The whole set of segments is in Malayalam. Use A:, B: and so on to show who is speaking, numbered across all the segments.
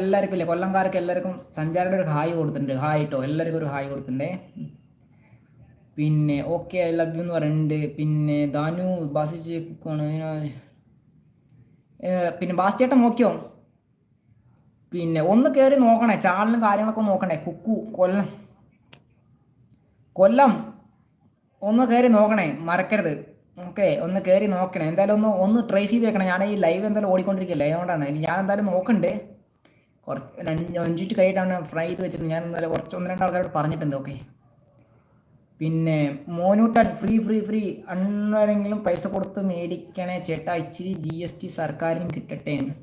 A: എല്ലാവർക്കും ഇല്ലേ കൊല്ലംകാർക്ക് എല്ലാവർക്കും സഞ്ചാരിയുടെ ഒരു ഹായ് കൊടുത്തിട്ടുണ്ട്. ഹായ് കേട്ടോ എല്ലാവർക്കും ഒരു ഹായ് കൊടുത്തിട്ടുണ്ട്. പിന്നെ ഓക്കെ ഐ ലവ് യു എന്ന് പറയുന്നുണ്ട്. പിന്നെ ധാനു ബാസിച്ചേക്കാണ് പിന്നെ ബാസിച്ചേട്ടൻ നോക്കിയോ? പിന്നെ ഒന്ന് കയറി നോക്കണേ. ചാനലും കാര്യങ്ങളൊക്കെ നോക്കണേ. കുക്കു കൊല്ലം. കൊല്ലം. ഒന്ന് കയറി നോക്കണേ. മറക്കരുത്. ഓക്കെ ഒന്ന് കയറി നോക്കണേ. എന്തായാലും ഒന്ന് ഒന്ന് ട്രേസ് ചെയ്ത് വെക്കണേ. ഞാൻ ഈ ലൈവ് എന്തായാലും ഓടിക്കൊണ്ടിരിക്കില്ല. അതുകൊണ്ടാണ്. ഞാൻ എന്തായാലും നോക്കണ്ട്. കുറച്ച് രണ്ട് അഞ്ചിട്ട് കഴിയിട്ടാണ് ഫ്രൈ ചെയ്ത് വെച്ചിട്ട് ഞാൻ എന്തായാലും കുറച്ച് ഒന്ന് രണ്ട് ആൾക്കാരോട് പറഞ്ഞിട്ടുണ്ട് ഓക്കെ. പിന്നെ മോനൂട്ടൻ ഫ്രീ ഫ്രീ ഫ്രീ അണ്ണാരെങ്കിലും പൈസ കൊടുത്ത് മേടിക്കണേ ചേട്ടാ ഇച്ചിരി ജി എസ് ടി സർക്കാരിനും കിട്ടട്ടെ എന്ന്.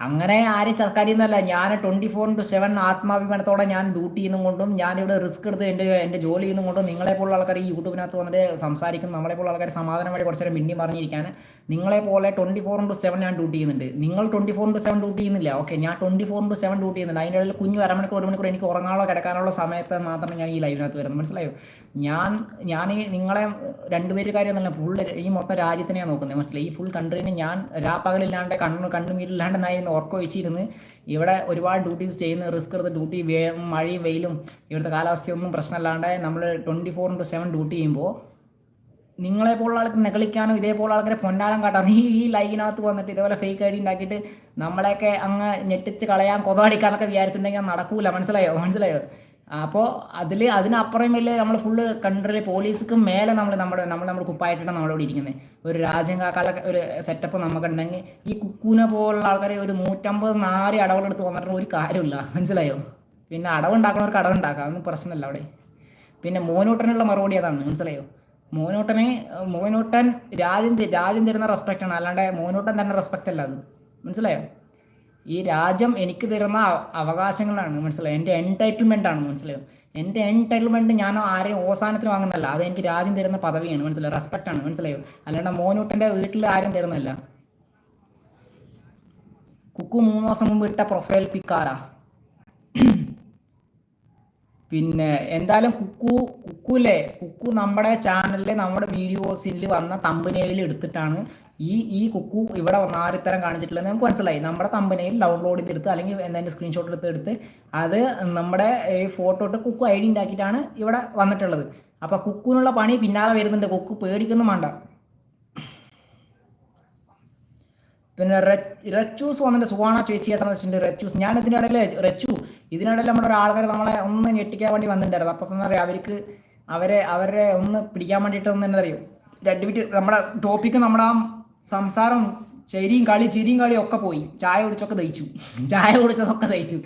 A: അങ്ങനെ ആരും സർക്കാരിൽ ഞാൻ ട്വന്റി ഫോർ ഇന്റു സെവൻ ആത്മാഭിമാനത്തോടെ ഞാൻ ഡ്യൂട്ടി ചെയ്യുന്ന കൊണ്ടും ഇവിടെ റിസ്ക് എടുത്ത് എന്റെ എന്റെ ജോലി ചെയ്യുന്ന കൊണ്ടും നിങ്ങളെപ്പോലുള്ള ആൾക്കാർ ഈ യൂട്യൂബിനകത്ത് വന്നിട്ട് സംസാരിക്കും നമ്മളെപ്പോലുള്ള ആൾക്കാർ സമാധാനമായിട്ട് കുറച്ച് നേരം മിണ്ടി പറഞ്ഞിരിക്കാൻ നിങ്ങളെപ്പോലെ ട്വന്റി ഫോർ ഇന്റു സെവൻ ഞാൻ ഡ്യൂട്ടി ചെയ്യുന്നുണ്ട്. നിങ്ങൾ twenty four into seven duty ചെയ്യുന്നില്ല. ഓക്കെ ഞാൻ twenty four into seven duty ചെയ്യുന്നുണ്ട്. അതിന്റെ ഇടയിൽ കുഞ്ഞു അരമണിക്കൂർ ഒരു മണിക്കൂർ എനിക്ക് ഉറങ്ങാനുള്ള കിടക്കാനുള്ള സമയത്ത് മാത്രമേ ഞാൻ ഈ ലൈവിനകത്ത് വരുന്നത്. മനസ്സിലായോ? ഞാൻ ഞാൻ ഈ നിങ്ങളെ രണ്ടുപേര് കാര്യമൊന്നുമല്ല ഫുൾ ഈ മൊത്തം രാജ്യത്തിനെയാണ് നോക്കുന്നത്. മനസ്സിലായി? ഈ ഫുൾ കൺട്രീനെ ഞാൻ രാപ്പകലില്ലാണ്ട് കണ്ണു കണ്ണുമീരില്ലാണ്ട് നായിരുന്നു ഉറക്കം വെച്ചിരുന്ന് ഇവിടെ ഒരുപാട് ഡ്യൂട്ടീസ് ചെയ്യുന്ന റിസ്ക് എടുത്ത് ഡ്യൂട്ടി മഴയും വെയിലും ഇവിടുത്തെ കാലാവസ്ഥയൊന്നും പ്രശ്നമല്ലാണ്ട് നമ്മൾ twenty four into seven duty ചെയ്യുമ്പോൾ നിങ്ങളെ പോലുള്ള ആൾക്ക് നെകളിക്കാനും ഇതേപോലെ ആൾക്കാരെ പൊന്നാലം കാട്ടാനും ഈ ഈ ലൈനകത്ത് വന്നിട്ട് ഇതേപോലെ ഫേക്ക് ഐ ഡി ഉണ്ടാക്കിയിട്ട് നമ്മളെയൊക്കെ അങ്ങ് ഞെട്ടിച്ച് കളയാൻ കൊതടിക്കാന്നൊക്കെ വിചാരിച്ചിട്ടുണ്ടെങ്കിൽ നടക്കൂല. മനസ്സിലായോ? മനസ്സിലായോ? അപ്പോൾ അതിൽ അതിനപ്പുറം വലിയ നമ്മൾ ഫുള്ള് കൺട്രി പോലീസുക്ക് മേലെ നമ്മൾ നമ്മുടെ നമ്മൾ നമ്മൾ കുപ്പായിട്ടാണ് നമ്മളിവിടെ ഇരിക്കുന്നത് ഒരു രാജ്യം കാക്കാല ഒരു സെറ്റപ്പ് നമുക്കുണ്ടെങ്കിൽ ഈ കുക്കൂനെ പോലുള്ള ആൾക്കാരെ ഒരു നൂറ്റമ്പത് നാല് അടവുകളെടുത്ത് വന്നിട്ട് ഒരു കാര്യമില്ല മനസ്സിലായോ? പിന്നെ അടവുണ്ടാക്കുന്നവർക്ക് അടവുണ്ടാക്കാം. അതൊന്നും പ്രശ്നമല്ല അവിടെ. പിന്നെ മോനൂട്ടനുള്ള മറുപടി അതാണ്. മനസ്സിലായോ? മോനൂട്ടനെ മോനൂട്ടൻ രാജ്യം രാജ്യം തരുന്ന റെസ്പെക്റ്റാണ് അല്ലാണ്ട് മോനൂട്ടൻ തന്നെ റെസ്പെക്റ്റ് അല്ല അത്. മനസ്സിലായോ? ഈ രാജ്യം എനിക്ക് തരുന്ന അവ- അവകാശങ്ങളാണ് മനസ്സിലായോ? എന്റെ എൻടൈറ്റിൽമെന്റ് ആണ് മനസ്സിലായോ? എന്റെ എൻടൈറ്റിൽമെന്റ് ഞാൻ ആരെയും ഓസാനത്തിന് വാങ്ങുന്നല്ല അത് എനിക്ക് രാജ്യം തരുന്ന പദവിയാണ് മനസ്സിലായോ? റെസ്പെക്റ്റ് ആണ് മനസ്സിലായോ? അല്ലാണ്ട് മോനൂട്ടന്റെ വീട്ടിൽ ആരും തരുന്നില്ല കുക്കു മൂന്ന് ദിവസം മുമ്പ് ഇട്ട പ്രൊഫൈൽ പിക്കാരാ പിന്നെ എന്തായാലും കുക്കു കുക്കുലെ കുക്കു നമ്മുടെ ചാനലിലെ നമ്മുടെ വീഡിയോസിൽ വന്ന തമ്പനയിൽ എടുത്തിട്ടാണ് ഈ ഈ കുക്കു ഇവിടെ വന്ന നാരിത്തരം കാണിച്ചിട്ടുള്ളത്. നമുക്ക് മനസ്സിലായി. നമ്മുടെ തമ്പനയിൽ ഡൗൺലോഡ് ചെയ്തെടുത്ത് അല്ലെങ്കിൽ എന്തെങ്കിലും സ്ക്രീൻഷോട്ട് എടുത്ത് എടുത്ത് അത് നമ്മുടെ ഈ ഫോട്ടോ ഇട്ട് കുക്കു ഐ ഡി ഉണ്ടാക്കിയിട്ടാണ് ഇവിടെ വന്നിട്ടുള്ളത്. അപ്പോൾ കുക്കുവിനുള്ള പണി പിന്നാലെ വരുന്നുണ്ട്. കുക്കു പേടിക്കൊന്നും വേണ്ട. പിന്നെ റെച്ചൂസ് വന്നിട്ട് സുവാണ ചേച്ചി ഏട്ടാന്ന് വെച്ചിട്ടുണ്ട് റച്ചൂസ്. ഞാൻ ഇതിനിടയിൽ റച്ചു ഇതിനിടയിൽ നമ്മുടെ ആൾക്കാർ നമ്മളെ ഒന്ന് ഞെട്ടിക്കാൻ വേണ്ടി വന്നിട്ടുണ്ടായിരുന്നു. അപ്പം എന്താ പറയുക അവർക്ക് അവരെ അവരെ ഒന്ന് പിടിക്കാൻ വേണ്ടിയിട്ട് ഒന്ന് എന്താ അറിയോ? രണ്ട് മിനിറ്റ് നമ്മുടെ ടോപ്പിക്ക് നമ്മുടെ ആ സംസാരം ശരിയും കളി ചിരിയും കളിയും ഒക്കെ പോയി. ചായ കുടിച്ചൊക്കെ ദഹിച്ചു. ചായ കുടിച്ചതൊക്കെ ദഹിച്ചു.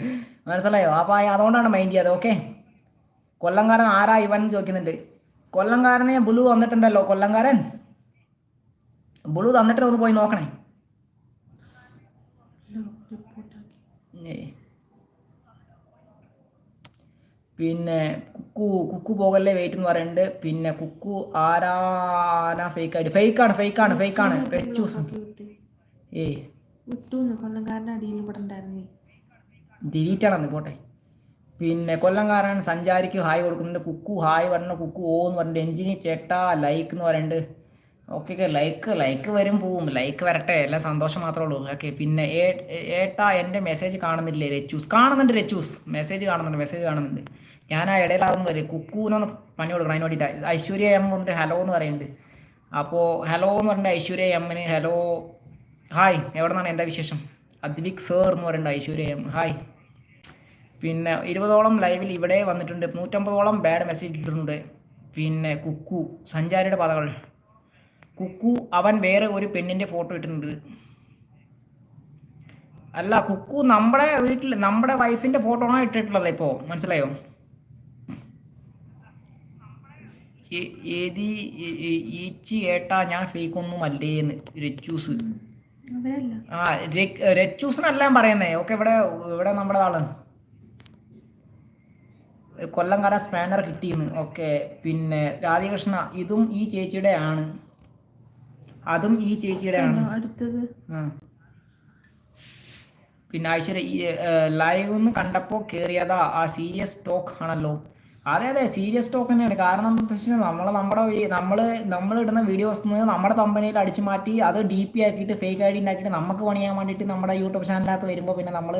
A: മനസ്സിലായോ? അപ്പോൾ അതുകൊണ്ടാണ് മൈൻഡ് ചെയ്യാതെ. ഓക്കെ കൊല്ലംകാരൻ ആരാ ഇവൻ ചോദിക്കുന്നുണ്ട്. കൊല്ലംകാരനെ ബുലു വന്നിട്ടുണ്ടല്ലോ കൊല്ലംകാരൻ. ബുളു തന്നിട്ട് ഒന്ന് പോയി നോക്കണേ. പിന്നെ കുക്കു കുക്കു പോകല്ലേ വെയിറ്റ് എന്ന് പറയുന്നുണ്ട് പിന്നെ കുക്കു ആരാന ഫേക്ക് ആയിട്ട് ഫേക്ക് ആണ് ഫേക്കാണ് റെച്ചൂസ്
B: ഫേക്ക് ആണ് ഇവിടെ ഉണ്ടായിരുന്നേ
A: ഡിലീറ്റ് ആണെന്ന് പോട്ടെ പിന്നെ കൊല്ലംകാരാണ് സഞ്ചാരിക്ക് ഹായ് കൊടുക്കുന്നുണ്ട് കുക്കു ഹായ് പറഞ്ഞു കുക്കു ഓ എന്ന് പറഞ്ഞിട്ട് എഞ്ചിനി ചേട്ടാ ലൈക്ക് എന്ന് പറയുന്നുണ്ട് ഓക്കെ ലൈക്ക് ലൈക്ക് വരും പോവും. ലൈക്ക് വരട്ടെ. എല്ലാം സന്തോഷം മാത്രമേ ഉള്ളൂ. ഓക്കെ പിന്നെ ഏട്ടാ എന്റെ മെസ്സേജ് കാണുന്നില്ലേ? രച്ചൂസ്. കാണുന്നുണ്ട് രച്ചൂസ്. മെസ്സേജ് കാണുന്നുണ്ട് മെസ്സേജ് കാണുന്നുണ്ട്. ഞാൻ ആ ഇടയിലാകുന്നു വരെ കുക്കൂനൊന്ന് പണി കൊടുക്കണം അതിന് വേണ്ടിയിട്ട് ഐശ്വര്യ എം വന്നിട്ട് ഹലോ എന്ന് പറയുന്നുണ്ട്. അപ്പോൾ ഹലോ എന്ന് പറഞ്ഞിട്ട് ഐശ്വര്യ എമ്മിന് ഹലോ ഹായ് എവിടെ നിന്നാണ് എന്താ വിശേഷം? അദ്വിക് സർ എന്ന് പറയുന്നുണ്ട് ഐശ്വര്യ എം ഹായ് പിന്നെ ഇരുപതോളം ലൈവിൽ ഇവിടെ വന്നിട്ടുണ്ട്. നൂറ്റമ്പതോളം ബാഡ് മെസ്സേജ് ഇട്ടിട്ടുണ്ട്. പിന്നെ കുക്കു സഞ്ചാരിയുടെ പദകൾ കുക്കു അവൻ വേറെ ഒരു പെണ്ണിന്റെ ഫോട്ടോ ഇട്ടിട്ടുണ്ട്. അല്ല കുക്കു നമ്മുടെ വീട്ടിൽ നമ്മുടെ വൈഫിന്റെ ഫോട്ടോ ആണ് ഇട്ടിട്ടുള്ളത് ഇപ്പോ മനസ്സിലായോ? ഏതി ഈച്ചി ഏട്ടാ ഞാൻ ഫേക്ക് ഒന്നും അല്ലേന്ന് രച്ചൂസ്
B: അവരല്ല.
A: ആ രച്ചൂസിനല്ല ഞാൻ പറയുന്നേ. ഓക്കെ ഇവിടെ ഇവിടെ നമ്മുടെ ആൾ. കൊല്ലംകാര സ്പാനർ കിട്ടിയെന്ന്. ഓക്കെ പിന്നെ രാധികൃഷ്ണ ഇതും ഈ ചേച്ചിയുടെ ആണ് അതും ഈ ചേച്ചിയുടെ ആണ്.
B: അടുത്തത്.
A: പിന്നെ ഐശ്വര്യ ഈ ലൈവ് ഒന്ന് കണ്ടപ്പോൾ കയറിയതാ ആ സീരിയസ് ടോക്ക് ആണല്ലോ. അതെ അതെ സീരിയസ് ടോക്ക് തന്നെയാണ്. കാരണം എന്താ വെച്ചാൽ നമ്മൾ നമ്മുടെ നമ്മൾ നമ്മൾ ഇടുന്ന വീഡിയോസ് നമ്മുടെ കമ്പനിയിൽ അടിച്ചു മാറ്റി അത് ഡി പി ആക്കിയിട്ട് ഫേക്ക് ഐ ഡി ഉണ്ടാക്കിയിട്ട് നമുക്ക് പണിയാൻ വേണ്ടിയിട്ട് നമ്മുടെ യൂട്യൂബ് ചാനലിനകത്ത് വരുമ്പോൾ പിന്നെ നമ്മൾ